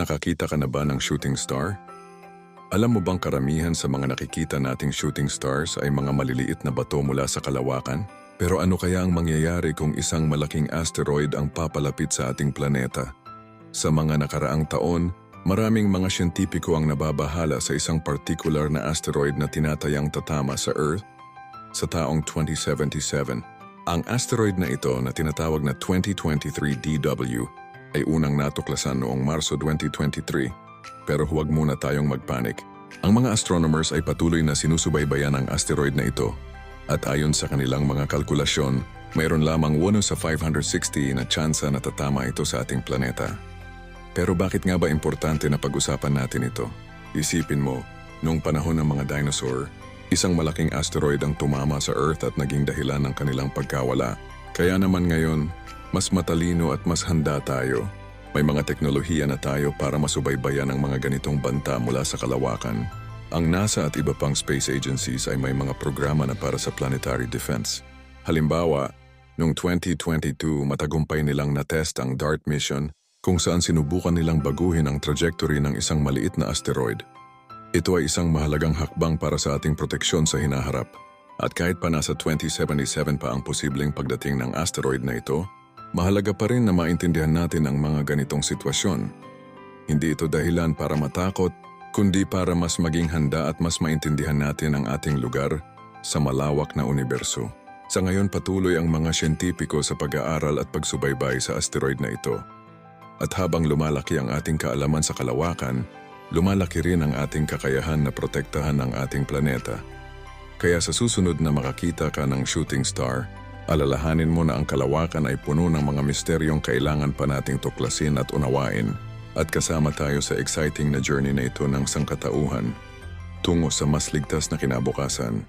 Nakakita ka na ba ng shooting star? Alam mo bang karamihan sa mga nakikita nating shooting stars ay mga maliliit na bato mula sa kalawakan? Pero ano kaya ang mangyayari kung isang malaking asteroid ang papalapit sa ating planeta? Sa mga nakaraang taon, maraming mga siyentipiko ang nababahala sa isang particular na asteroid na tinatayang tatama sa Earth sa taong 2077. Ang asteroid na ito na tinatawag na 2023 DW ay unang natuklasan noong Marso 2023 pero huwag muna tayong magpanik. Ang mga astronomers ay patuloy na sinusubaybayan ang asteroid na ito at ayon sa kanilang mga kalkulasyon, mayroon lamang 1 sa 560 na tsansa na tatama ito sa ating planeta. Pero bakit nga ba importante na pag-usapan natin ito? Isipin mo, noong panahon ng mga dinosaur, isang malaking asteroid ang tumama sa Earth at naging dahilan ng kanilang pagkawala. Kaya naman ngayon, mas matalino at mas handa tayo. May mga teknolohiya na tayo para masubaybayan ang mga ganitong banta mula sa kalawakan. Ang NASA at iba pang space agencies ay may mga programa na para sa planetary defense. Halimbawa, noong 2022 matagumpay nilang na-test ang DART mission kung saan sinubukan nilang baguhin ang trajectory ng isang maliit na asteroid. Ito ay isang mahalagang hakbang para sa ating proteksyon sa hinaharap. At kahit pa nasa 2077 pa ang posibleng pagdating ng asteroid na ito, mahalaga pa rin na maintindihan natin ang mga ganitong sitwasyon. Hindi ito dahilan para matakot, kundi para mas maging handa at mas maintindihan natin ang ating lugar sa malawak na universo. Sa ngayon patuloy ang mga siyentipiko sa pag-aaral at pagsubaybay sa asteroid na ito. At habang lumalaki ang ating kaalaman sa kalawakan, lumalaki rin ang ating kakayahan na protektahan ang ating planeta. Kaya sa susunod na makakita ka ng shooting star, alalahanin mo na ang kalawakan ay puno ng mga misteryong kailangan pa nating tuklasin at unawain. At kasama tayo sa exciting na journey na ito ng sangkatauhan tungo sa mas ligtas na kinabukasan.